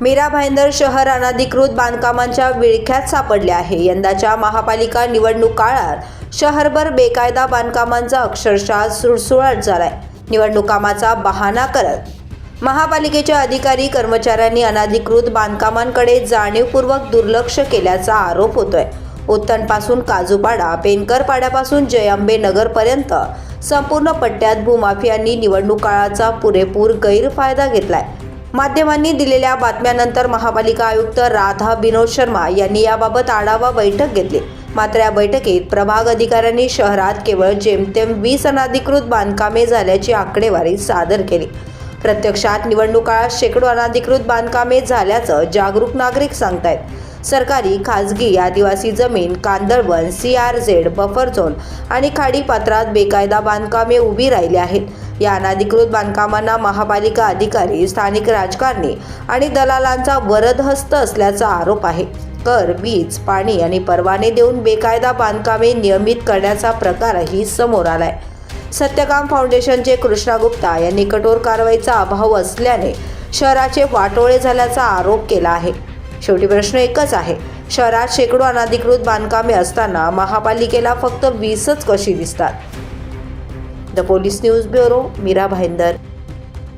मीरा भाईंदर शहर अनधिकृत बांधकामांच्या विळख्यात सापडले आहे. यंदाच्या महापालिका निवडणूक काळात शहरभर बेकायदा बांधकामांचा अक्षरशः सुळसुळाट झालाय. निवडणूक कामाचा बहाणा करत महापालिकेचे अधिकारी कर्मचाऱ्यांनी अनधिकृत बांधकामांकडे जाणीवपूर्वक दुर्लक्ष केल्याचा आरोप होतोय. उत्तनपासून काजूपाडा पेनकरपाड्यापासून जयंबे नगरपर्यंत संपूर्ण पट्ट्यात भूमाफियांनी निवडणूक काळाचा पुरेपूर गैरफायदा घेतलाय. माध्यमांनी दिलेल्या बातम्यानंतर महापालिका आयुक्त राधा विनोद शर्मा यांनी याबाबत आढावा बैठक घेतली. मात्र या बैठकीत प्रभाग अधिकाऱ्यांनी शहरात केवळ जेमतेम वीस अनाधिकृत बांधकामे झाल्याची आकडेवारी सादर केली. प्रत्यक्षात निवडणूक काळात शेकडो अनाधिकृत बांधकामे झाल्याचं जागरूक नागरिक सांगतायत. सरकारी खाजगी आदिवासी जमीन कांदळवन C R Z buffer zone आणि खाडीपात्रात बेकायदा बांधकामे उभी राहिली आहेत. या अनाधिकृत बांधकामांना महापालिका अधिकारी स्थानिक राजकारणी आणि दलालांचा वरदहस्त असल्याचा आरोप आहे. कर वीज पाणी आणि परवाने देऊन बेकायदा बांधकामे नियमित करण्याचा प्रकारही समोर आलाय. सत्यकाम फाउंडेशनचे कृष्णा गुप्ता यांनी कठोर कारवाईचा अभाव असल्याने शहराचे वाटोळे झाल्याचा आरोप केला आहे. शेवटी प्रश्न एकच आहे शहरात शेकडो अनधिकृत बांधकामे असताना महापालिकेला फक्त वीसच कशी दिसतात? The police news bureau Mira Bhayandar